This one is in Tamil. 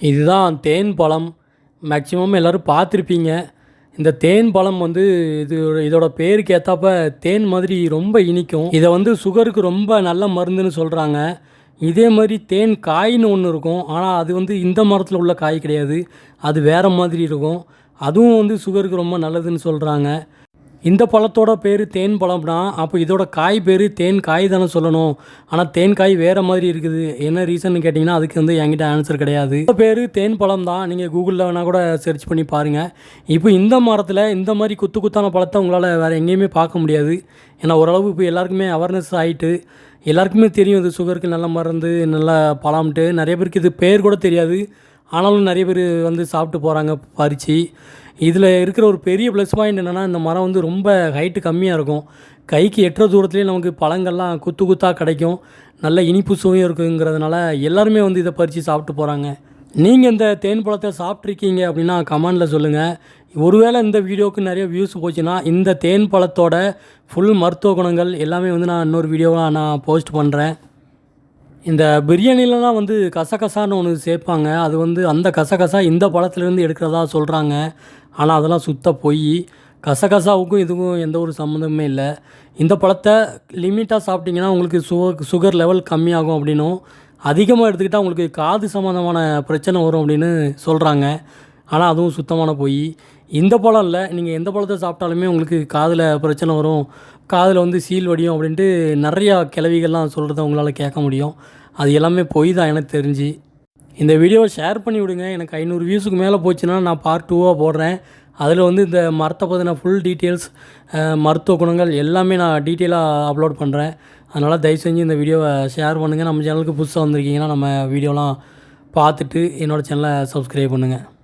இதுதான் தேன் பழம். மேக்ஸிமம் எல்லோரும் பார்த்துருப்பீங்க. இந்த தேன் பழம் வந்து இது இதோட பேருக்கு ஏற்றாப்ப தேன் மாதிரி ரொம்ப இனிக்கும். இதை வந்து சுகருக்கு ரொம்ப நல்ல மருந்துன்னு சொல்கிறாங்க இதே மாதிரி தேன் காயின்னு ஒன்று இருக்கும். ஆனால் அது வந்து இந்த மரத்தில் உள்ள காய் கிடையாது. அது வேறு மாதிரி இருக்கும். அதுவும் வந்து சுகருக்கு ரொம்ப நல்லதுன்னு சொல்கிறாங்க இந்த பழத்தோட பேர் தேன் பழம்னா அப்போ இதோட காய் பேர் தேன் காய் தானே சொல்லணும். ஆனால் தேன் காய் வேறு மாதிரி இருக்குது. என்ன ரீசன் கேட்டிங்கன்னா அதுக்கு வந்து என்கிட்ட ஆன்சர் கிடையாது. இந்த பேர் தேன் பழம் தான். நீங்கள் கூகுளில் வேணால் கூட சர்ச் பண்ணி பாருங்கள் இப்போ இந்த மரத்தில் இந்த மாதிரி குத்து குத்தான பழத்தை உங்களால் வேறு எங்கேயுமே பார்க்க முடியாது. ஏன்னா ஓரளவு இப்போ எல்லாருக்குமே அவேர்னஸ் ஆகிட்டு எல்லாருக்குமே தெரியும் இது சுகருக்கு நல்ல மருந்து நல்ல பழம்ட்டு. நிறைய பேருக்கு இது பேர் கூட தெரியாது. ஆனாலும் நிறைய பேர் வந்து சாப்பிட்டு போகிறாங்க பறித்து இதில் இருக்கிற ஒரு பெரிய ப்ளஸ் பாயிண்ட் என்னென்னா இந்த மரம் வந்து ரொம்ப ஹைட்டு கம்மியாக இருக்கும். கைக்கு எட்டுற தூரத்துலேயே நமக்கு பழங்கள்லாம் குத்து குத்தாக கிடைக்கும். நல்ல இனிப்பு சுவையும் இருக்குங்கிறதுனால எல்லாருமே வந்து இதை பறித்து சாப்பிட்டு போகிறாங்க நீங்கள் இந்த தேன் பழத்தை சாப்பிட்ருக்கீங்க அப்படின்னா கமெண்டில் சொல்லுங்கள் ஒருவேளை இந்த வீடியோவுக்கு நிறைய வியூஸ் போச்சுன்னா இந்த தேன் பழத்தோட ஃபுல் மருத்துவ குணங்கள் எல்லாமே வந்து நான் இன்னொரு வீடியோவாக நான் போஸ்ட் பண்ணுறேன் இந்த பிரியாணிலலாம் வந்து கசகசான்னு ஒன்று சேர்ப்பாங்க. அது வந்து அந்த கசகசா இந்த பழத்துலேருந்து எடுக்கிறதா சொல்கிறாங்க ஆனால் அதெல்லாம் சுத்த பொய். கசகசாவுக்கும் இதுக்கும் எந்த ஒரு சம்மந்தமே இல்லை. இந்த பழத்தை லிமிட்டாக சாப்பிட்டிங்கன்னா உங்களுக்கு சுக சுகர் லெவல் கம்மியாகும் அப்படின்னும். அதிகமாக எடுத்துக்கிட்டால் உங்களுக்கு காது சம்மந்தமான பிரச்சனை வரும் அப்படின்னு சொல்கிறாங்க ஆனால் அதுவும் சுத்தமான பொய். இந்த பழம் இல்லை. நீங்கள் எந்த பழத்தை சாப்பிட்டாலுமே உங்களுக்கு காதில் பிரச்சனை வரும். காதில் வந்து சீல் வடியும் அப்படின்ட்டு நிறையா கிளவிகள்லாம் சொல்கிறத உங்களால் கேட்க முடியும். அது எல்லாமே பொய் தான் எனக்கு தெரிஞ்சு. இந்த வீடியோவை ஷேர் பண்ணி விடுங்க. எனக்கு ஐநூறு வியூஸுக்கு மேலே போச்சுன்னா நான் பார்ட் டூவாக போடுறேன். அதில் வந்து இந்த மரத்தை பற்றின ஃபுல் டீட்டெயில்ஸ் மருத்துவ குணங்கள் எல்லாமே நான் டீட்டெயிலாக அப்லோட் பண்ணுறேன் அதனால் தயவு செஞ்சு இந்த வீடியோவை ஷேர் பண்ணுங்கள் நம்ம சேனலுக்கு புதுசாக வந்திருக்கீங்கன்னா நம்ம வீடியோலாம் பார்த்துட்டு என்னோடய சேனலை சப்ஸ்கிரைப் பண்ணுங்கள்